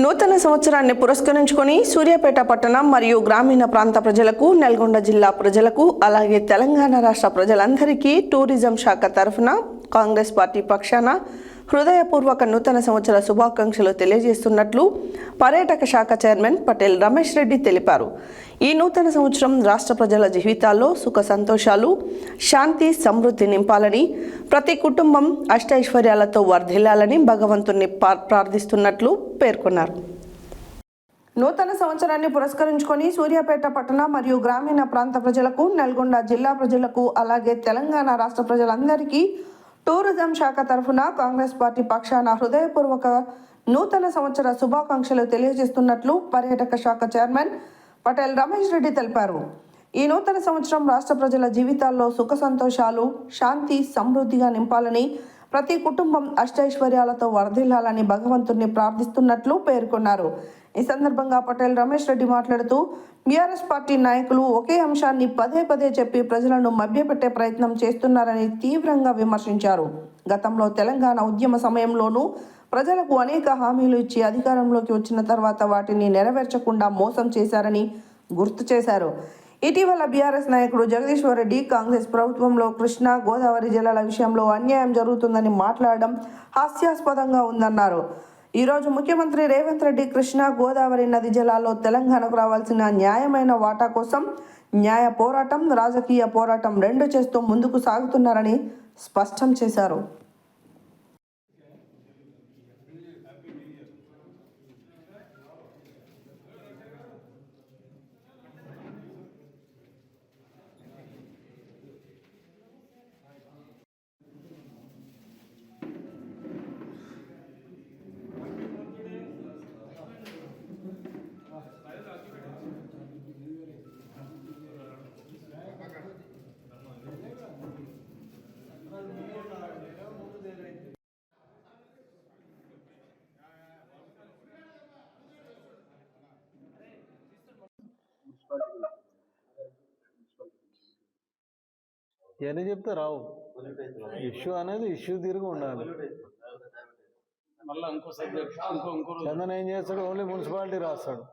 నూతన సంవత్సరాన్ని పురస్కరించుకొని సూర్యాపేట పట్టణం మరియు గ్రామీణ ప్రాంత ప్రజలకు నల్గొండ జిల్లా ప్రజలకు అలాగే తెలంగాణ రాష్ట్ర ప్రజలందరికీ టూరిజం శాఖ తరఫున కాంగ్రెస్ పార్టీ పక్షాన హృదయపూర్వక నూతన సంవత్సర శుభాకాంక్షలు తెలియజేస్తున్నట్లు పర్యాటక శాఖ చైర్మన్ పటేల్ రమేష్ రెడ్డి తెలిపారు. ఈ నూతన సంవత్సరం రాష్ట్ర ప్రజల జీవితాల్లో సుఖ సంతోషాలు శాంతి సమృద్ధి నింపాలని ప్రతి కుటుంబం అష్టైశ్వర్యాలతో వర్ధిల్లాలని భగవంతుణ్ణి ప్రార్థిస్తున్నట్లు పేర్కొన్నారు. నూతన సంవత్సరాన్ని పురస్కరించుకొని సూర్యాపేట పట్టణ మరియు గ్రామీణ ప్రాంత ప్రజలకు నల్గొండ జిల్లా ప్రజలకు అలాగే తెలంగాణ రాష్ట్ర ప్రజలందరికీ టూరిజం శాఖ తరఫున కాంగ్రెస్ పార్టీ పక్షాన హృదయపూర్వక నూతన సంవత్సర శుభాకాంక్షలు తెలియజేస్తున్నట్లు పర్యాటక శాఖ చైర్మన్ పటేల్ రమేష్ రెడ్డి తెలిపారు. ఈ నూతన సంవత్సరం రాష్ట్ర ప్రజల జీవితాల్లో సుఖ సంతోషాలు శాంతి సమృద్ధిగా నింపాలని ప్రతి కుటుంబం అష్టైశ్వర్యాలతో వర్ధిల్లాలని భగవంతుణ్ణి ప్రార్థిస్తున్నట్లు పేర్కొన్నారు. ఈ సందర్భంగా పటేల్ రమేష్ రెడ్డి మాట్లాడుతూ బీఆర్ఎస్ పార్టీ నాయకులు ఒకే అంశాన్ని పదే పదే చెప్పి ప్రజలను మభ్యపెట్టే ప్రయత్నం చేస్తున్నారని తీవ్రంగా విమర్శించారు. గతంలో తెలంగాణ ఉద్యమ సమయంలోనూ ప్రజలకు అనేక హామీలు ఇచ్చి అధికారంలోకి వచ్చిన తర్వాత వాటిని నెరవేర్చకుండా మోసం చేశారని గుర్తు చేశారు. ఇటీవల బీఆర్ఎస్ నాయకుడు జగదీశ్వర్ రెడ్డి కాంగ్రెస్ ప్రభుత్వంలో కృష్ణా గోదావరి జిల్లాల విషయంలో అన్యాయం జరుగుతుందని మాట్లాడడం హాస్యాస్పదంగా ఉందన్నారు. ఈరోజు ముఖ్యమంత్రి రేవంత్ రెడ్డి కృష్ణా గోదావరి నది జలాల్లో తెలంగాణకు రావాల్సిన న్యాయమైన వాటా కోసం న్యాయ పోరాటం రాజకీయ పోరాటం రెండు చేస్తూ ముందుకు సాగుతున్నారని స్పష్టం చేశారు. ఇవన్నీ చెప్తే రావు. ఇష్యూ అనేది ఇష్యూ తిరిగి ఉండాలి. చందన్ ఏం చేస్తాడు? ఓన్లీ మున్సిపాలిటీ రాస్తాడు.